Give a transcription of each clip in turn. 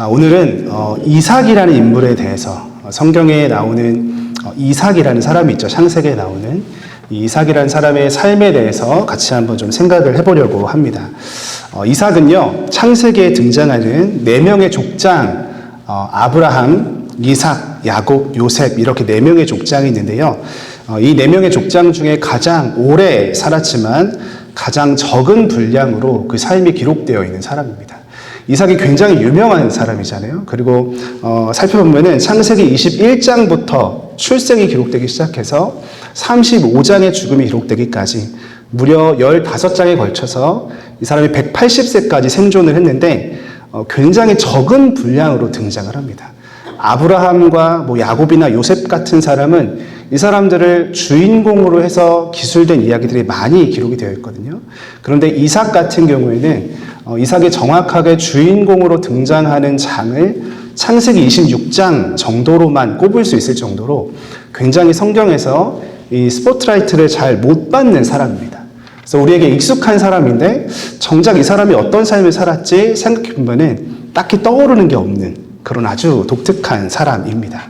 아, 오늘은 어, 이삭이라는 인물에 대해서 어, 성경에 나오는 어, 이삭이라는 사람이 있죠. 창세기에 나오는 이 이삭이라는 사람의 삶에 대해서 같이 한번 좀 생각을 해보려고 합니다. 어, 이삭은요, 창세기에 등장하는 네 명의 족장, 어, 아브라함, 이삭, 야곱, 요셉 이렇게 네 명의 족장이 있는데요. 어, 이네 명의 족장 중에 가장 오래 살았지만 가장 적은 분량으로 그 삶이 기록되어 있는 사람입니다. 이삭이 굉장히 유명한 사람이잖아요. 그리고 어, 살펴보면은 창세기 21장부터 출생이 기록되기 시작해서 35장의 죽음이 기록되기까지 무려 15장에 걸쳐서 이 사람이 180세까지 생존을 했는데 어, 굉장히 적은 분량으로 등장을 합니다. 아브라함과 뭐 야곱이나 요셉 같은 사람은 이 사람들을 주인공으로 해서 기술된 이야기들이 많이 기록이 되어 있거든요. 그런데 이삭 같은 경우에는 어, 이삭이 정확하게 주인공으로 등장하는 장을 창세기 26장 정도로만 꼽을 수 있을 정도로 굉장히 성경에서 이 스포트라이트를 잘 못 받는 사람입니다. 그래서 우리에게 익숙한 사람인데 정작 이 사람이 어떤 삶을 살았지 생각해 보면은 딱히 떠오르는 게 없는 그런 아주 독특한 사람입니다.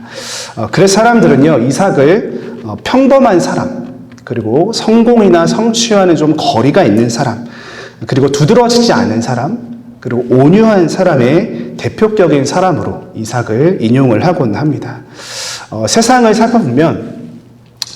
어, 그래서 사람들은요 이삭을 어, 평범한 사람 그리고 성공이나 성취와는 좀 거리가 있는 사람 그리고 두드러지지 않은 사람 그리고 온유한 사람의 대표격인 사람으로 이삭을 인용을 하곤 합니다. 어, 세상을 살펴보면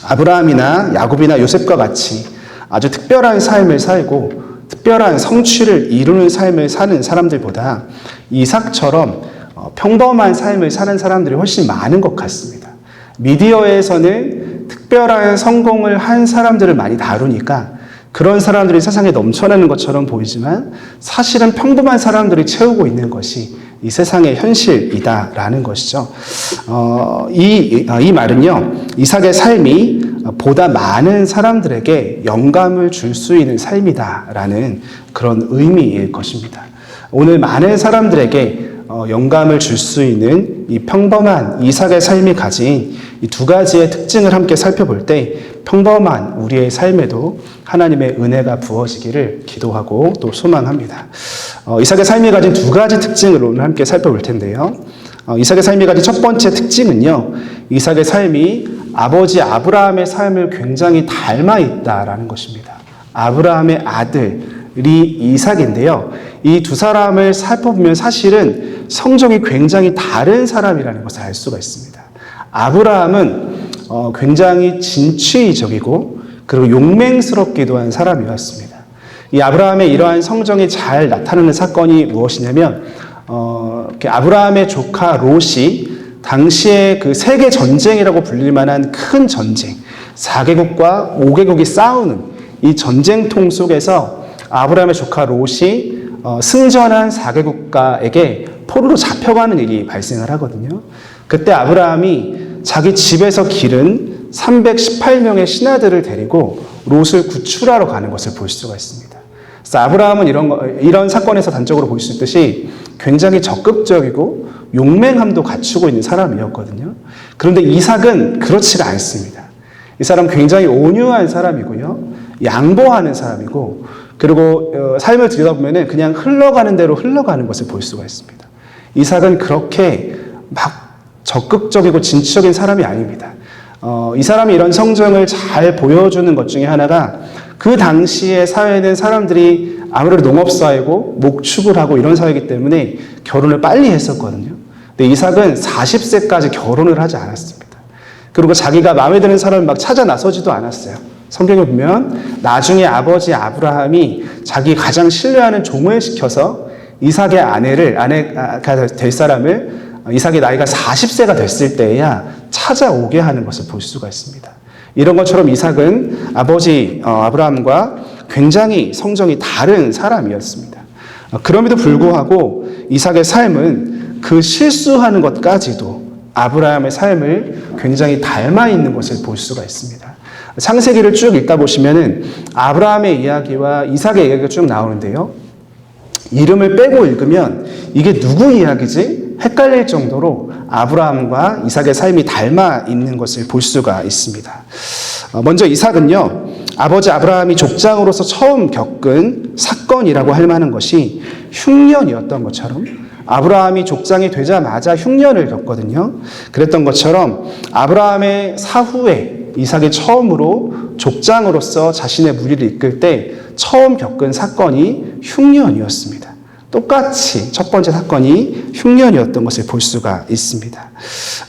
아브라함이나 야곱이나 요셉과 같이 아주 특별한 삶을 살고 특별한 성취를 이루는 삶을 사는 사람들보다 이삭처럼 어, 평범한 삶을 사는 사람들이 훨씬 많은 것 같습니다. 미디어에서는 특별한 성공을 한 사람들을 많이 다루니까 그런 사람들이 세상에 넘쳐나는 것처럼 보이지만 사실은 평범한 사람들이 채우고 있는 것이 이 세상의 현실이다라는 것이죠. 어, 이, 이 말은요, 이삭의 삶이 보다 많은 사람들에게 영감을 줄 수 있는 삶이다라는 그런 의미일 것입니다. 오늘 많은 사람들에게 어, 영감을 줄 수 있는 이 평범한 이삭의 삶이 가진 이 두 가지의 특징을 함께 살펴볼 때 평범한 우리의 삶에도 하나님의 은혜가 부어지기를 기도하고 또 소망합니다. 어, 이삭의 삶이 가진 두 가지 특징을 오늘 함께 살펴볼 텐데요. 어, 이삭의 삶이 가진 첫 번째 특징은요. 이삭의 삶이 아버지 아브라함의 삶을 굉장히 닮아 있다라는 것입니다. 아브라함의 아들이 이삭인데요. 이 두 사람을 살펴보면 사실은 성정이 굉장히 다른 사람이라는 것을 알 수가 있습니다. 아브라함은 어, 굉장히 진취적이고 그리고 용맹스럽기도 한 사람이었습니다. 이 아브라함의 이러한 성정이 잘 나타나는 사건이 무엇이냐면 어, 아브라함의 조카 롯이 당시에 그 세계 전쟁이라고 불릴 만한 큰 전쟁, 4개국과 5개국이 싸우는 이 전쟁통 속에서 아브라함의 조카 롯이 어, 승전한 4개국가에게 포로로 잡혀가는 일이 발생을 하거든요. 그때 아브라함이 자기 집에서 기른 318명의 신하들을 데리고 롯을 구출하러 가는 것을 볼 수가 있습니다. 그래서 아브라함은 이런, 거, 이런 사건에서 단적으로 볼 수 있듯이 굉장히 적극적이고 용맹함도 갖추고 있는 사람이었거든요. 그런데 이삭은 그렇지가 않습니다. 이 사람 굉장히 온유한 사람이고요. 양보하는 사람이고, 그리고 어, 삶을 들여다보면 그냥 흘러가는 대로 흘러가는 것을 볼 수가 있습니다. 이삭은 그렇게 막 적극적이고 진취적인 사람이 아닙니다. 어, 이 사람이 이런 성정을 잘 보여주는 것 중에 하나가 그 당시에 사회는 사람들이 아무래도 농업사회고 목축을 하고 이런 사회이기 때문에 결혼을 빨리 했었거든요. 근데 이삭은 40세까지 결혼을 하지 않았습니다. 그리고 자기가 마음에 드는 사람을 막 찾아 나서지도 않았어요. 성경에 보면 나중에 아버지 아브라함이 자기 가장 신뢰하는 종을 시켜서 이삭의 아내를 아내가 될 사람을 이삭의 나이가 40세가 됐을 때야 찾아오게 하는 것을 볼 수가 있습니다. 이런 것처럼 이삭은 아버지 어, 아브라함과 굉장히 성정이 다른 사람이었습니다. 어, 그럼에도 불구하고 이삭의 삶은 그 실수하는 것까지도 아브라함의 삶을 굉장히 닮아 있는 것을 볼 수가 있습니다. 창세기를 쭉 읽다 보시면은 아브라함의 이야기와 이삭의 이야기가 쭉 나오는데요. 이름을 빼고 읽으면 이게 누구 이야기지? 헷갈릴 정도로 아브라함과 이삭의 삶이 닮아 있는 것을 볼 수가 있습니다. 어, 먼저 이삭은요, 아버지 아브라함이 족장으로서 처음 겪은 사건이라고 할 만한 것이 흉년이었던 것처럼 아브라함이 족장이 되자마자 흉년을 겪거든요. 그랬던 것처럼 아브라함의 사후에 이삭이 처음으로 족장으로서 자신의 무리를 이끌 때 처음 겪은 사건이 흉년이었습니다. 똑같이 첫 번째 사건이 흉년이었던 것을 볼 수가 있습니다.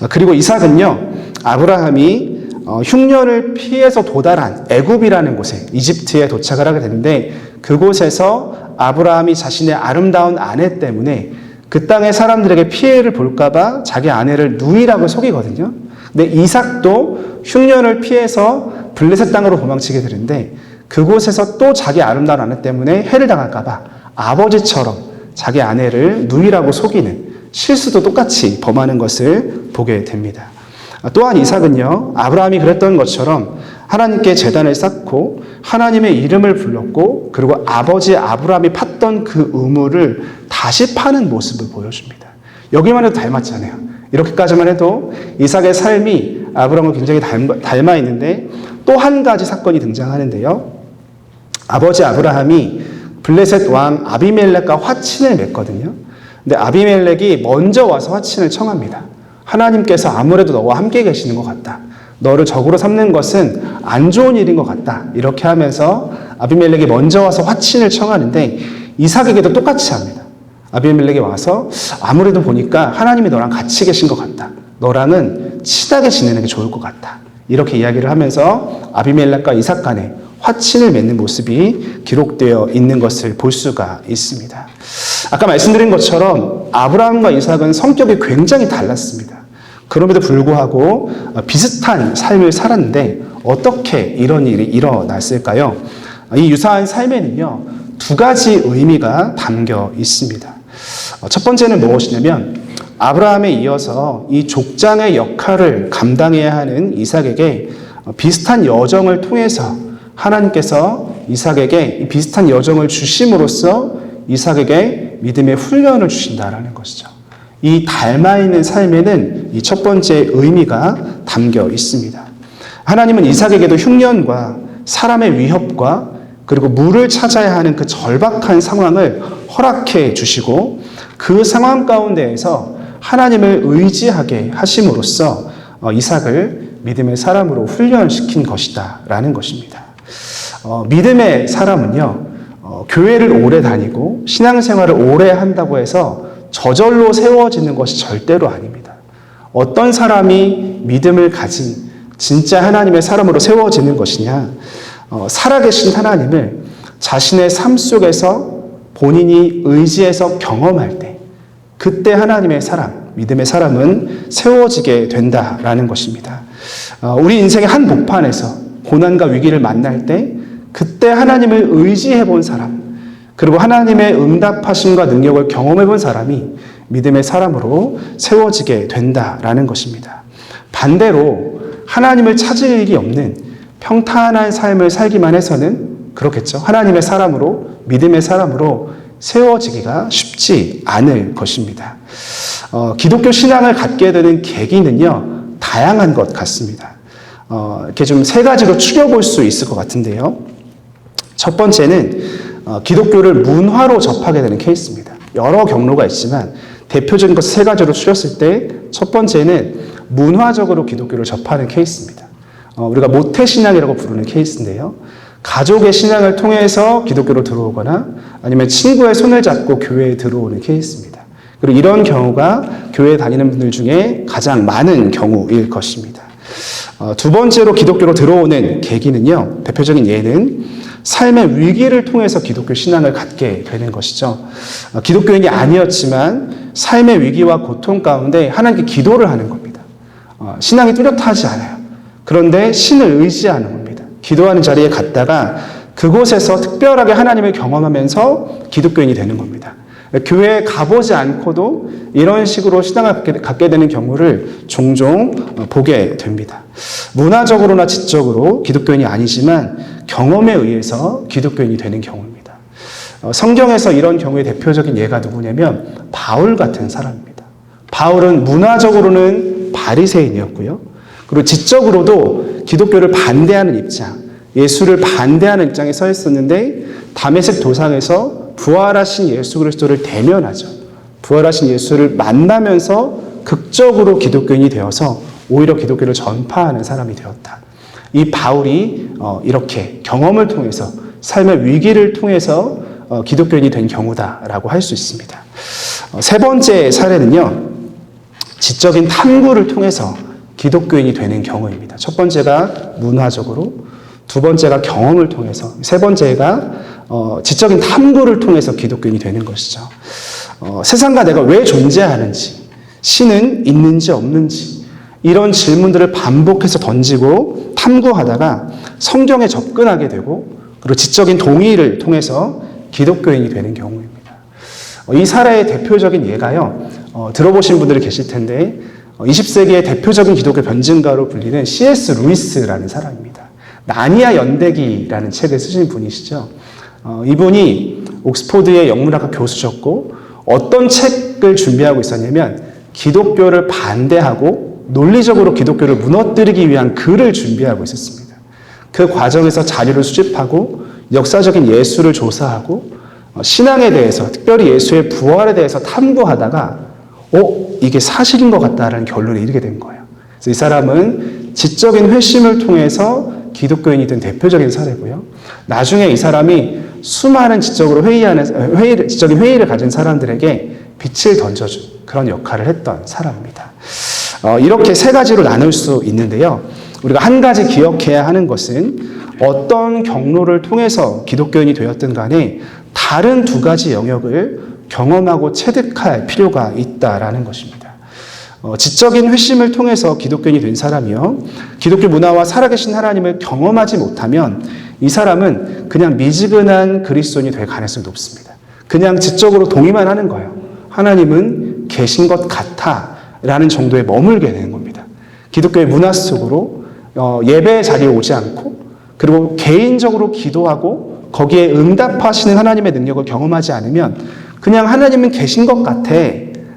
그리고 이삭은요, 아브라함이 어, 흉년을 피해서 도달한 애굽이라는 곳에 이집트에 도착을 하게 되는데 그곳에서 아브라함이 자신의 아름다운 아내 때문에 그 땅의 사람들에게 피해를 볼까봐 자기 아내를 누이라고 속이거든요. 근데 이삭도 흉년을 피해서 블레셋 땅으로 도망치게 되는데 그곳에서 또 자기 아름다운 아내 때문에 해를 당할까봐 아버지처럼 자기 아내를 누이라고 속이는 실수도 똑같이 범하는 것을 보게 됩니다. 또한 이삭은요, 아브라함이 그랬던 것처럼 하나님께 재단을 쌓고 하나님의 이름을 불렀고 그리고 아버지 아브라함이 팠던 그 우물을 다시 파는 모습을 보여줍니다. 여기만 해도 닮았잖아요. 이렇게까지만 해도 이삭의 삶이 아브라함을 굉장히 닮아 있는데 또 한 가지 사건이 등장하는데요. 아버지 아브라함이 블레셋 왕 아비멜렉과 화친을 맺거든요. 근데 아비멜렉이 먼저 와서 화친을 청합니다. 하나님께서 아무래도 너와 함께 계시는 것 같다. 너를 적으로 삼는 것은 안 좋은 일인 것 같다. 이렇게 하면서 아비멜렉이 먼저 와서 화친을 청하는데 이삭에게도 똑같이 합니다. 아비멜렉이 와서 아무래도 보니까 하나님이 너랑 같이 계신 것 같다. 너랑은 친하게 지내는 게 좋을 것 같다. 이렇게 이야기를 하면서 아비멜렉과 이삭 간에 화친을 맺는 모습이 기록되어 있는 것을 볼 수가 있습니다. 아까 말씀드린 것처럼 아브라함과 이삭은 성격이 굉장히 달랐습니다. 그럼에도 불구하고 비슷한 삶을 살았는데 어떻게 이런 일이 일어났을까요? 이 유사한 삶에는요, 두 가지 의미가 담겨 있습니다. 첫 번째는 무엇이냐면, 아브라함에 이어서 이 족장의 역할을 감당해야 하는 이삭에게 비슷한 여정을 통해서 하나님께서 이삭에게 비슷한 여정을 주심으로써 이삭에게 믿음의 훈련을 주신다라는 것이죠. 이 닮아 있는 삶에는 이 첫 번째 의미가 담겨 있습니다. 하나님은 이삭에게도 흉년과 사람의 위협과 그리고 물을 찾아야 하는 그 절박한 상황을 허락해 주시고 그 상황 가운데에서 하나님을 의지하게 하심으로써 어, 이삭을 믿음의 사람으로 훈련시킨 것이다라는 것입니다. 어, 믿음의 사람은요, 어, 교회를 오래 다니고 신앙생활을 오래 한다고 해서 저절로 세워지는 것이 절대로 아닙니다. 어떤 사람이 믿음을 가진 진짜 하나님의 사람으로 세워지는 것이냐? 어, 살아계신 하나님을 자신의 삶 속에서 본인이 의지해서 경험할 때, 그때 하나님의 사람, 믿음의 사람은 세워지게 된다라는 것입니다. 어, 우리 인생의 한 복판에서 고난과 위기를 만날 때, 그때 하나님을 의지해 본 사람, 그리고 하나님의 응답하심과 능력을 경험해 본 사람이 믿음의 사람으로 세워지게 된다라는 것입니다. 반대로 하나님을 찾을 일이 없는 평탄한 삶을 살기만 해서는 그렇겠죠. 하나님의 사람으로, 믿음의 사람으로 세워지기가 쉽지 않을 것입니다. 어, 기독교 신앙을 갖게 되는 계기는요, 다양한 것 같습니다. 어, 이렇게 좀 세 가지로 추려볼 수 있을 것 같은데요. 첫 번째는 어, 기독교를 문화로 접하게 되는 케이스입니다. 여러 경로가 있지만 대표적인 것 세 가지로 추렸을 때 첫 번째는 문화적으로 기독교를 접하는 케이스입니다. 어, 우리가 모태신앙이라고 부르는 케이스인데요. 가족의 신앙을 통해서 기독교로 들어오거나 아니면 친구의 손을 잡고 교회에 들어오는 케이스입니다. 그리고 이런 경우가 교회 다니는 분들 중에 가장 많은 경우일 것입니다. 어, 두 번째로 기독교로 들어오는 계기는요, 대표적인 예는 삶의 위기를 통해서 기독교 신앙을 갖게 되는 것이죠. 어, 기독교인이 아니었지만 삶의 위기와 고통 가운데 하나님께 기도를 하는 겁니다. 어, 신앙이 뚜렷하지 않아요. 그런데 신을 의지하는 겁니다. 기도하는 자리에 갔다가 그곳에서 특별하게 하나님을 경험하면서 기독교인이 되는 겁니다. 교회에 가보지 않고도 이런 식으로 신앙을 갖게 되는 경우를 종종 보게 됩니다. 문화적으로나 지적으로 기독교인이 아니지만 경험에 의해서 기독교인이 되는 경우입니다. 어, 성경에서 이런 경우의 대표적인 예가 누구냐면 바울 같은 사람입니다. 바울은 문화적으로는 바리새인이었고요. 그리고 지적으로도 기독교를 반대하는 입장, 예수를 반대하는 입장에 서 있었는데 담에색 도상에서 부활하신 예수 그리스도를 대면하죠. 부활하신 예수를 만나면서 극적으로 기독교인이 되어서 오히려 기독교를 전파하는 사람이 되었다. 이 바울이 어, 이렇게 경험을 통해서 삶의 위기를 통해서 어, 기독교인이 된 경우다라고 할 수 있습니다. 어, 세 번째 사례는요, 지적인 탐구를 통해서 기독교인이 되는 경우입니다. 첫 번째가 문화적으로, 두 번째가 경험을 통해서, 세 번째가 어, 지적인 탐구를 통해서 기독교인이 되는 것이죠. 어, 세상과 내가 왜 존재하는지, 신은 있는지 없는지, 이런 질문들을 반복해서 던지고 탐구하다가 성경에 접근하게 되고, 그리고 지적인 동의를 통해서 기독교인이 되는 경우입니다. 어, 이 사례의 대표적인 예가요, 어, 들어보신 분들이 계실 텐데, 어, 20세기의 대표적인 기독교 변증가로 불리는 C.S. 루이스라는 사람입니다. 나니아 연대기라는 책을 쓰신 분이시죠. 어, 이분이 옥스포드의 영문학과 교수셨고, 어떤 책을 준비하고 있었냐면, 기독교를 반대하고 논리적으로 기독교를 무너뜨리기 위한 글을 준비하고 있었습니다. 그 과정에서 자료를 수집하고 역사적인 예수를 조사하고 어, 신앙에 대해서 특별히 예수의 부활에 대해서 탐구하다가 어 이게 사실인 것 같다라는 결론에 이르게 된 거예요. 그래서 이 사람은 지적인 회심을 통해서 기독교인이 된 대표적인 사례고요. 나중에 이 사람이 수많은 지적으로 회의하는 회의를, 지적인 회의를 가진 사람들에게 빛을 던져준 그런 역할을 했던 사람입니다. 어, 이렇게 세 가지로 나눌 수 있는데요. 우리가 한 가지 기억해야 하는 것은 어떤 경로를 통해서 기독교인이 되었든 간에 다른 두 가지 영역을 경험하고 체득할 필요가 있다라는 것입니다. 어, 지적인 회심을 통해서 기독교인이 된 사람이요. 기독교 문화와 살아계신 하나님을 경험하지 못하면 이 사람은 그냥 미지근한 그리스도인이 될 가능성이 높습니다. 그냥 지적으로 동의만 하는 거예요. 하나님은 계신 것 같아 라는 정도에 머물게 되는 겁니다. 기독교의 문화 속으로 어, 예배 자리에 오지 않고 그리고 개인적으로 기도하고 거기에 응답하시는 하나님의 능력을 경험하지 않으면 그냥 하나님은 계신 것 같아.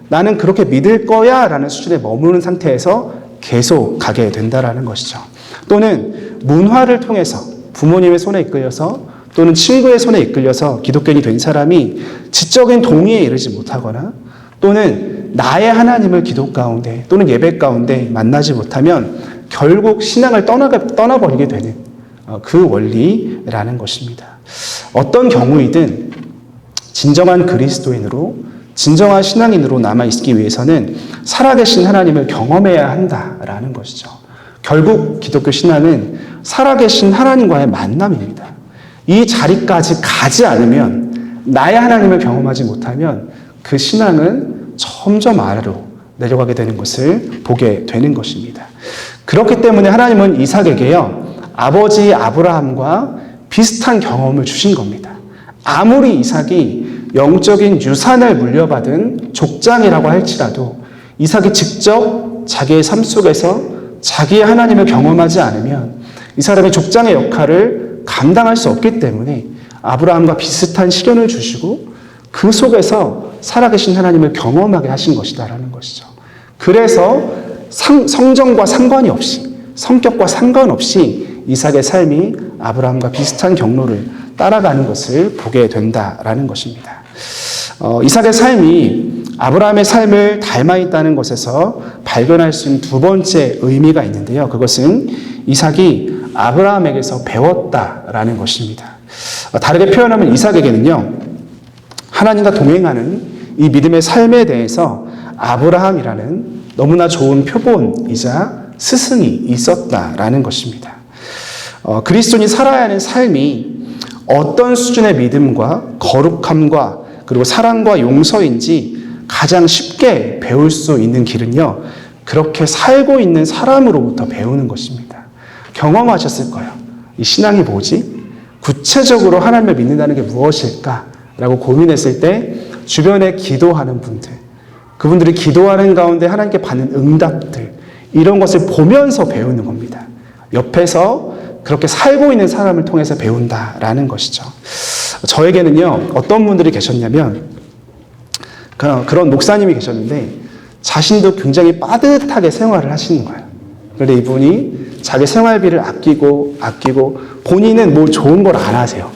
나는 그렇게 믿을 거야. 라는 수준에 머무는 상태에서 계속 가게 된다라는 것이죠. 또는 문화를 통해서 부모님의 손에 이끌려서 또는 친구의 손에 이끌려서 기독교인이 된 사람이 지적인 동의에 이르지 못하거나 또는 나의 하나님을 기도 가운데 또는 예배 가운데 만나지 못하면 결국 신앙을 떠나버리게 되는 어, 그 원리라는 것입니다. 어떤 경우이든 진정한 그리스도인으로 진정한 신앙인으로 남아 있기 위해서는 살아계신 하나님을 경험해야 한다라는 것이죠. 결국 기독교 신앙은 살아계신 하나님과의 만남입니다. 이 자리까지 가지 않으면 나의 하나님을 경험하지 못하면 그 신앙은 점점 아래로 내려가게 되는 것을 보게 되는 것입니다. 그렇기 때문에 하나님은 이삭에게요, 아버지 아브라함과 비슷한 경험을 주신 겁니다. 아무리 이삭이 영적인 유산을 물려받은 족장이라고 할지라도 이삭이 직접 자기의 삶 속에서 자기의 하나님을 경험하지 않으면 이 사람의 족장의 역할을 감당할 수 없기 때문에 아브라함과 비슷한 시련을 주시고 그 속에서 살아계신 하나님을 경험하게 하신 것이다라는 것이죠. 그래서 상, 성정과 상관이 없이 성격과 상관없이 이삭의 삶이 아브라함과 비슷한 경로를 따라가는 것을 보게 된다라는 것입니다. 어, 이삭의 삶이 아브라함의 삶을 닮아 있다는 것에서 발견할 수 있는 두 번째 의미가 있는데요. 그것은 이삭이 아브라함에게서 배웠다라는 것입니다. 어, 다르게 표현하면 이삭에게는요, 하나님과 동행하는 이 믿음의 삶에 대해서 아브라함이라는 너무나 좋은 표본이자 스승이 있었다라는 것입니다. 어, 그리스도인이 살아야 하는 삶이 어떤 수준의 믿음과 거룩함과 그리고 사랑과 용서인지 가장 쉽게 배울 수 있는 길은요, 그렇게 살고 있는 사람으로부터 배우는 것입니다. 경험하셨을 거예요. 이 신앙이 뭐지? 구체적으로 하나님을 믿는다는 게 무엇일까? 라고 고민했을 때 주변에 기도하는 분들, 그분들이 기도하는 가운데 하나님께 받는 응답들, 이런 것을 보면서 배우는 겁니다. 옆에서 그렇게 살고 있는 사람을 통해서 배운다라는 것이죠. 저에게는요, 어떤 분들이 계셨냐면, 그런 목사님이 계셨는데, 자신도 굉장히 빠듯하게 생활을 하시는 거예요. 그런데 이분이 자기 생활비를 아끼고, 아끼고, 본인은 뭐 좋은 걸 안 하세요.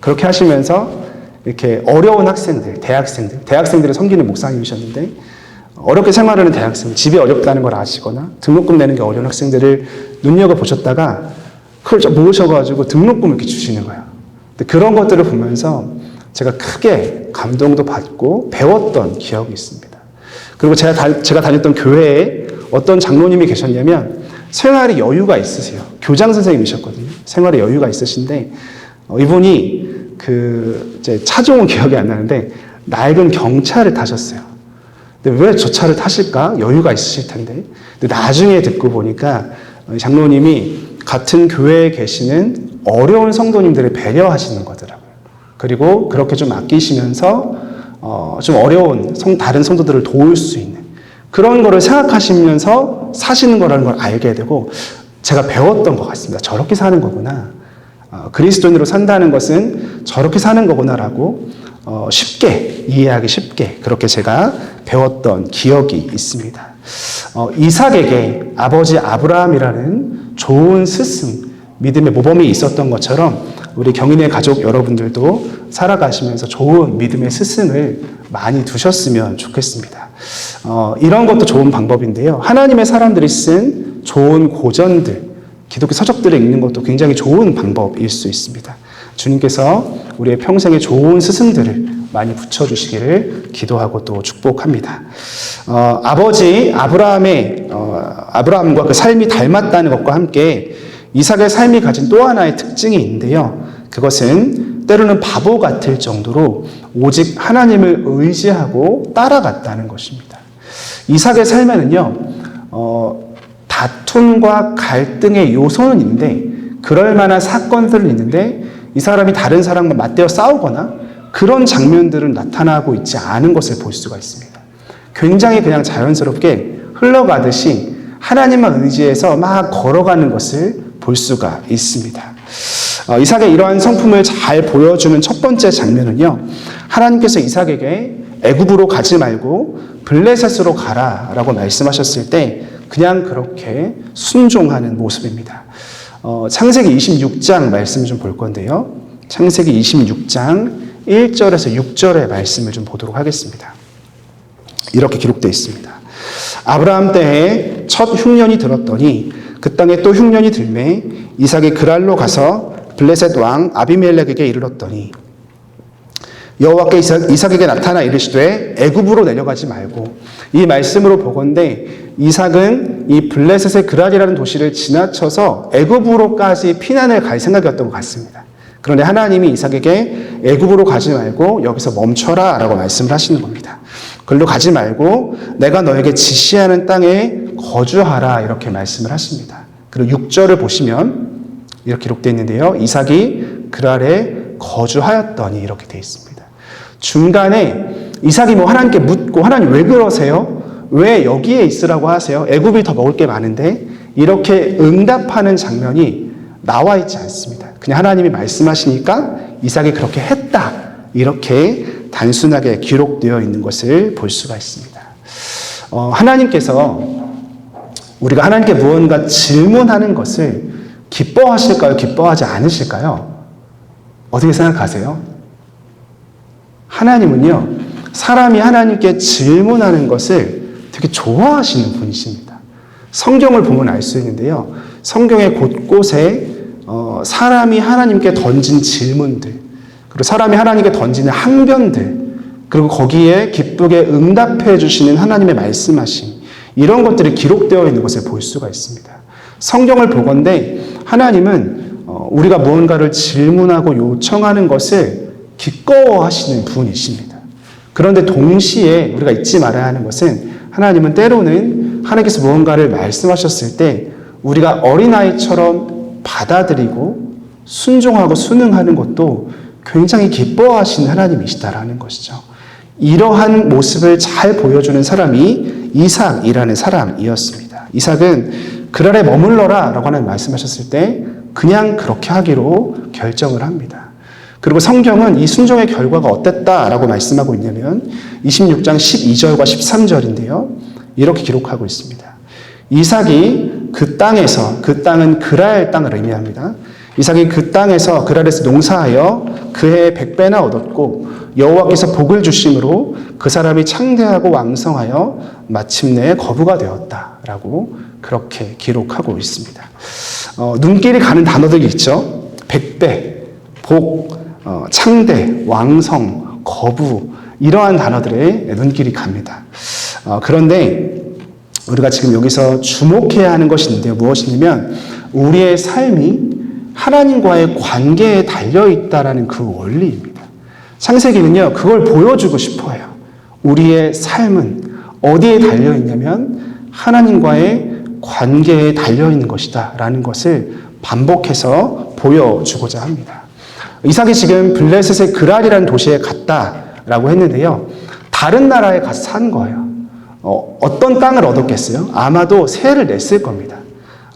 그렇게 하시면서 이렇게 어려운 학생들, 대학생들, 대학생들을 섬기는 목사님이셨는데 어렵게 생활하는 대학생, 집이 어렵다는 걸 아시거나 등록금 내는 게 어려운 학생들을 눈여겨 보셨다가 그걸 좀 모으셔가지고 등록금을 이렇게 주시는. 근데 그런 것들을 보면서 제가 크게 감동도 받고 배웠던 기억이 있습니다. 그리고 제가, 다, 제가 다녔던 교회에 어떤 장로님이 계셨냐면 생활에 여유가 있으세요. 교장 선생님이셨거든요. 생활에 여유가 있으신데 어, 이분이 그 이제 차 좋은 기억이 안 나는데 낡은 경차를 타셨어요. 근데 왜 저 차를 타실까? 여유가 있으실 텐데. 근데 나중에 듣고 보니까 장로님이 같은 교회에 계시는 어려운 성도님들을 배려하시는 거더라고요. 그리고 그렇게 좀 아끼시면서 어, 좀 어려운 성, 다른 성도들을 도울 수 있는 그런 거를 생각하시면서 사시는 거라는 걸 알게 되고 제가 배웠던 것 같습니다. 저렇게 사는 거구나. 어, 그리스도인으로 산다는 것은 저렇게 사는 거구나라고 어, 쉽게 이해하기 쉽게 그렇게 제가 배웠던 기억이 있습니다. 어, 이삭에게 아버지 아브라함이라는 좋은 스승, 믿음의 모범이 있었던 것처럼 우리 경인의 가족 여러분들도 살아가시면서 좋은 믿음의 스승을 많이 두셨으면 좋겠습니다. 어, 이런 것도 좋은 방법인데요. 하나님의 사람들이 쓴 좋은 고전들, 기독교 서적들을 읽는 것도 굉장히 좋은 방법일 수 있습니다. 주님께서 우리의 평생에 좋은 스승들을 많이 붙여주시기를 기도하고 또 축복합니다. 어, 아버지 아브라함의 어, 아브라함과 그 삶이 닮았다는 것과 함께 이삭의 삶이 가진 또 하나의 특징이 있는데요. 그것은 때로는 바보 같을 정도로 오직 하나님을 의지하고 따라갔다는 것입니다. 이삭의 삶에는요, 어, 다툼과 갈등의 요소는 있는데, 그럴 만한 사건들은 있는데, 이 사람이 다른 사람과 맞대어 싸우거나 그런 장면들은 나타나고 있지 않은 것을 볼 수가 있습니다. 굉장히 그냥 자연스럽게 흘러가듯이 하나님만 의지해서 막 걸어가는 것을 볼 수가 있습니다. 어, 이삭의 이러한 성품을 잘 보여주는 첫 번째 장면은요. 하나님께서 이삭에게 애굽으로 가지 말고 블레셋으로 가라라고 말씀하셨을 때 그냥 그렇게 순종하는 모습입니다. 어, 창세기 26장 말씀을 좀볼 건데요. 창세기 26장 1절에서 6절의 말씀을 좀 보도록 하겠습니다. 이렇게 기록되어 있습니다. 아브라함 때에 첫 흉년이 들었더니 그 땅에 또 흉년이 들매 이삭이 그랄로 가서 블레셋 왕 아비멜렉에게 이르렀더니 여호와께 이삭, 에게 나타나 이르시되 애굽으로 내려가지 말고 이 말씀으로 보건대 이삭은 이 블레셋의 그랄이라는 도시를 지나쳐서 애굽으로까지 피난을 갈 생각이었던 것 같습니다. 그런데 하나님이 이삭에게 애굽으로 가지 말고 여기서 멈춰라라고 말씀을 하시는 겁니다. 글로 가지 말고 내가 너에게 지시하는 땅에 거주하라 이렇게 말씀을 하십니다. 그리고 6절을 보시면 이렇게 기록되어 있는데요. 이삭이 그랄에 거주하였더니 이렇게 되어 있습니다. 중간에 이삭이 뭐 하나님께 묻고 하나님 왜 그러세요? 왜 여기에 있으라고 하세요? 애굽이 더 먹을 게 많은데 이렇게 응답하는 장면이 나와 있지 않습니다. 그냥 하나님이 말씀하시니까 이삭이 그렇게 했다. 이렇게 단순하게 기록되어 있는 것을 볼 수가 있습니다. 어, 하나님께서 우리가 하나님께 무언가 질문하는 것을 기뻐하실까요? 기뻐하지 않으실까요? 어떻게 생각하세요? 하나님은요, 사람이 하나님께 질문하는 것을 되게 좋아하시는 분이십니다. 성경을 보면 알 수 있는데요. 성경의 곳곳에 어, 사람이 하나님께 던진 질문들, 그리고 사람이 하나님께 던지는 항변들, 그리고 거기에 기쁘게 응답해 주시는 하나님의 말씀하심, 이런 것들이 기록되어 있는 것을 볼 수가 있습니다. 성경을 보건대 하나님은 어, 우리가 무언가를 질문하고 요청하는 것을 기꺼워하시는 분이십니다. 그런데 동시에 우리가 잊지 말아야 하는 것은 하나님은 때로는 하나님께서 무언가를 말씀하셨을 때 우리가 어린아이처럼 받아들이고 순종하고 순응하는 것도 굉장히 기뻐하시는 하나님이시다라는 것이죠. 이러한 모습을 잘 보여주는 사람이 이삭이라는 사람이었습니다. 이삭은 그날에 머물러라 라고 하는 말씀하셨을 때 그냥 그렇게 하기로 결정을 합니다. 그리고 성경은 이 순종의 결과가 어땠다라고 말씀하고 있냐면 26장 12절과 13절인데요. 이렇게 기록하고 있습니다. 이삭이 그 땅에서 그 땅은 그랄 땅을 의미합니다. 이삭이 그 땅에서 그랄에서 농사하여 그해 백배나 얻었고 여호와께서 복을 주심으로 그 사람이 창대하고 왕성하여 마침내 거부가 되었다라고 그렇게 기록하고 있습니다. 어, 눈길이 가는 단어들이 있죠. 백배, 복, 어, 창대, 왕성, 거부 이러한 단어들에 눈길이 갑니다. 어, 그런데 우리가 지금 여기서 주목해야 하는 있는데요. 무엇이냐면 우리의 삶이 하나님과의 관계에 달려 있다라는 그 원리입니다. 창세기는요, 그걸 보여주고 싶어요. 우리의 삶은 어디에 달려 있냐면 하나님과의 관계에 달려 있는 것이다. 라는 것을 반복해서 보여주고자 합니다. 이삭이 지금 블레셋의 그랄이라는 도시에 갔다라고 했는데요. 다른 나라에 가서 산 거예요. 어, 어떤 땅을 얻었겠어요? 아마도 세를 냈을 겁니다.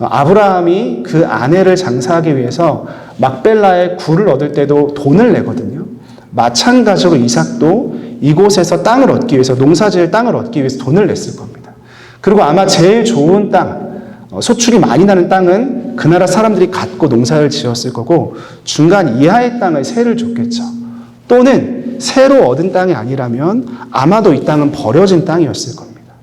어, 아브라함이 그 아내를 장사하기 위해서 막벨라의 굴을 얻을 때도 돈을 내거든요. 마찬가지로 이삭도 이곳에서 땅을 얻기 위해서 농사지을 땅을 얻기 위해서 돈을 냈을 겁니다. 그리고 아마 제일 좋은 땅, 어, 소출이 많이 나는 땅은 그 나라 사람들이 갖고 농사를 지었을 거고 중간 이하의 땅을 세를 줬겠죠. 또는 새로 얻은 땅이 아니라면 아마도 이 땅은 버려진 땅이었을 겁니다.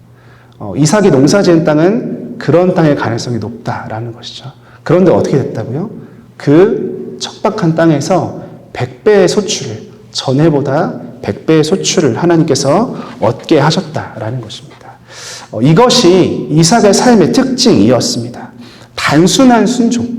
어, 이삭이 농사 지은 땅은 그런 땅의 가능성이 높다라는 것이죠. 그런데 어떻게 됐다고요? 그 척박한 땅에서 100배의 소출을 전에보다 100배의 소출을 하나님께서 얻게 하셨다라는 것입니다. 어, 이것이 이삭의 삶의 특징이었습니다. 단순한 순종,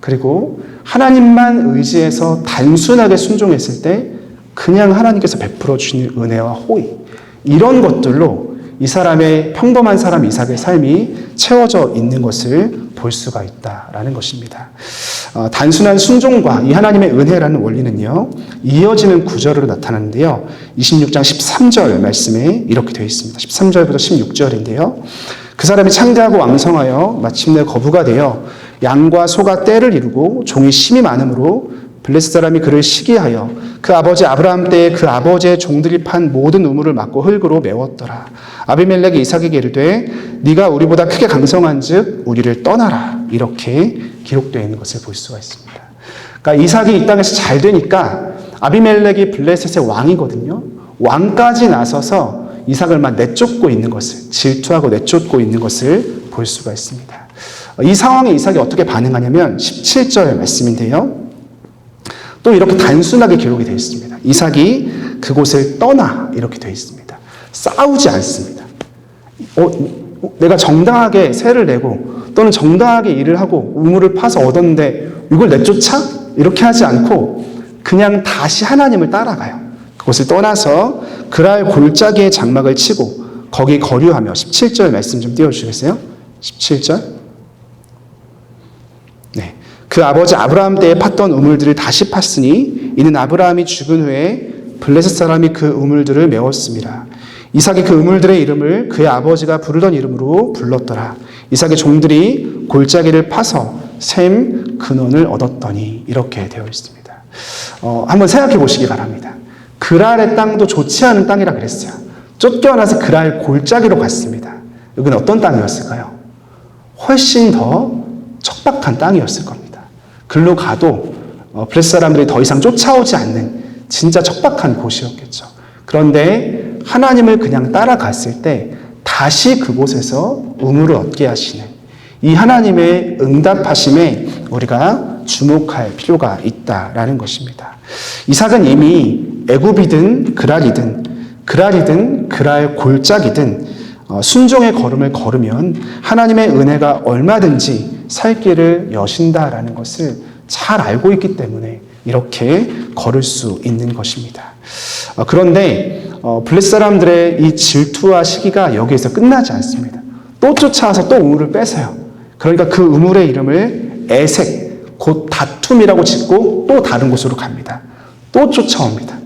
그리고 하나님만 의지해서 단순하게 순종했을 때 그냥 하나님께서 베풀어 주시는 은혜와 호의, 이런 것들로 이 사람의 평범한 사람 이삭의 삶이 채워져 있는 것을 볼 수가 있다라는 것입니다. 어, 단순한 순종과 이 하나님의 은혜라는 원리는요, 이어지는 구절으로 나타나는데요. 26장 13절 말씀에 이렇게 되어 있습니다. 13절부터 16절인데요. 그 사람이 창대하고 왕성하여 마침내 거부가 되어 양과 소가 떼를 이루고 종이 심이 많으므로 블레스 사람이 그를 시기하여 그 아버지 아브라함 때에 그 아버지의 종들이 판 모든 우물을 막고 흙으로 메웠더라. 아비멜렉이 이삭에게 이르되 네가 우리보다 크게 강성한즉 우리를 떠나라. 이렇게 기록되어 있는 것을 볼 수가 있습니다. 그러니까 이삭이 이 땅에서 잘 되니까 아비멜렉이 블레셋의 왕이거든요. 왕까지 나서서 이삭을 막 내쫓고 있는 것을 질투하고 내쫓고 있는 것을 볼 수가 있습니다. 이 상황에 이삭이 어떻게 반응하냐면 17절 말씀인데요. 또 이렇게 단순하게 기록이 되어 있습니다. 이삭이 그곳을 떠나 이렇게 되어 있습니다. 싸우지 않습니다. 어, 내가 정당하게 세를 내고 또는 정당하게 일을 하고 우물을 파서 얻었는데 이걸 내쫓아? 이렇게 하지 않고 그냥 다시 하나님을 따라가요. 그곳을 떠나서 그랄 골짜기에 장막을 치고 거기 거류하며 17절 말씀 좀 띄워주시겠어요? 17절. 네. 그 아버지 아브라함 때에 팠던 우물들을 다시 팠으니 이는 아브라함이 죽은 후에 블레셋 사람이 그 우물들을 메웠습니다. 이삭이 그 우물들의 이름을 그의 아버지가 부르던 이름으로 불렀더라. 이삭의 종들이 골짜기를 파서 샘 근원을 얻었더니 이렇게 되어 있습니다. 어, 한번 생각해 보시기 바랍니다. 그랄의 땅도 좋지 않은 땅이라 그랬어요. 쫓겨나서 그랄 골짜기로 갔습니다. 여기는 어떤 땅이었을까요? 훨씬 더 척박한 땅이었을 겁니다. 글로 가도 어, 블레스 사람들이 더 이상 쫓아오지 않는 진짜 척박한 곳이었겠죠. 그런데 하나님을 그냥 따라갔을 때 다시 그곳에서 우물을 얻게 하시는 이 하나님의 응답하심에 우리가 주목할 필요가 있다라는 것입니다. 이삭은 이미 애굽이든 그랄이든 그랄이든 그랄 골짜기든 어, 순종의 걸음을 걸으면 하나님의 은혜가 얼마든지 살 길을 여신다라는 것을 잘 알고 있기 때문에 이렇게 걸을 수 있는 것입니다. 어, 그런데 어, 블레스 사람들의 이 질투와 시기가 여기에서 끝나지 않습니다. 또 쫓아와서 또 우물을 뺏어요. 그러니까 그 우물의 이름을 에색, 곧 다툼이라고 짓고 또 다른 곳으로 갑니다. 또 쫓아옵니다.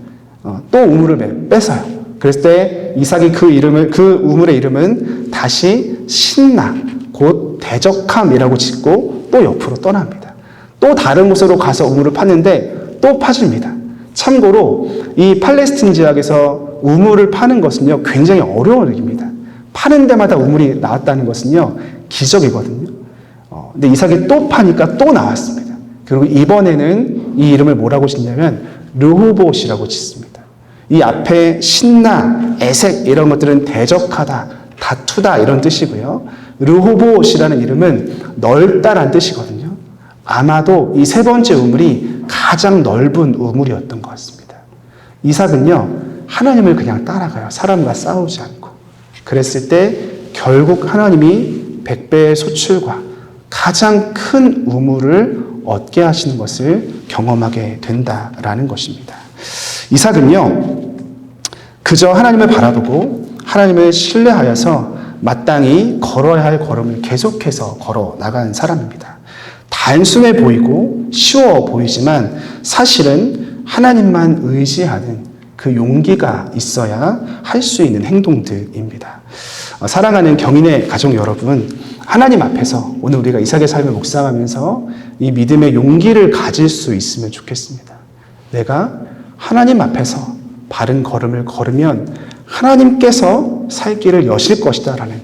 어, 또 우물을 뺏어요. 그랬을 때 이삭이 그 이름을 그 우물의 이름은 다시 신나 곧 대적함이라고 짓고 또 옆으로 떠납니다. 또 다른 곳으로 가서 우물을 파는데 또 파집니다. 참고로 이 팔레스틴 지역에서 우물을 파는 것은요 굉장히 어려운 일입니다. 파는 데마다 우물이 나왔다는 것은요 기적이거든요. 어, 근데 이삭이 또 파니까 또 나왔습니다. 그리고 이번에는 이 이름을 뭐라고 짓냐면 르호봇이라고 짓습니다. 이 앞에 신나, 애색 이런 것들은 대적하다, 다투다 이런 뜻이고요. 르호봇이라는 이름은 넓다란 뜻이거든요. 아마도 이 세 번째 우물이 가장 넓은 우물이었던 것 같습니다. 이삭은요, 하나님을 그냥 따라가요. 사람과 싸우지 않고. 그랬을 때 결국 하나님이 백배의 소출과 가장 큰 우물을 얻게 하시는 것을 경험하게 된다라는 것입니다. 이삭은요, 그저 하나님을 바라보고 하나님을 신뢰하여서 마땅히 걸어야 할 걸음을 계속해서 걸어 나간 사람입니다. 단순해 보이고 쉬워 보이지만 사실은 하나님만 의지하는 그 용기가 있어야 할 수 있는 행동들입니다. 어, 사랑하는 경인의 가족 여러분, 하나님 앞에서 오늘 우리가 이삭의 삶을 묵상하면서 이 믿음의 용기를 가질 수 있으면 좋겠습니다. 내가 하나님 앞에서 바른 걸음을 걸으면 하나님께서 살 길을 여실 것이다라는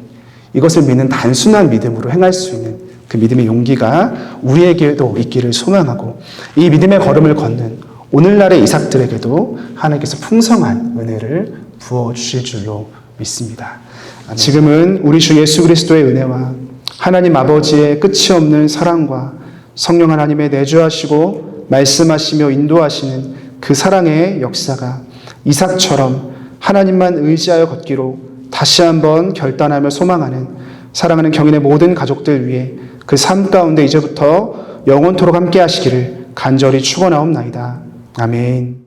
이것을 믿는 단순한 믿음으로 행할 수 있는 그 믿음의 용기가 우리에게도 있기를 소망하고 이 믿음의 걸음을 걷는 오늘날의 이삭들에게도 하나님께서 풍성한 은혜를 부어 주실 줄로 믿습니다. 지금은 우리 주 예수 그리스도의 은혜와 하나님 아버지의 끝이 없는 사랑과 성령 하나님의 내주하시고 말씀하시며 인도하시는 그 사랑의 역사가 이삭처럼 하나님만 의지하여 걷기로 다시 한번 결단하며 소망하는 사랑하는 경인의 모든 가족들 위해 그 삶 가운데 이제부터 영원토록 함께 하시기를 간절히 축원하옵나이다. 아멘.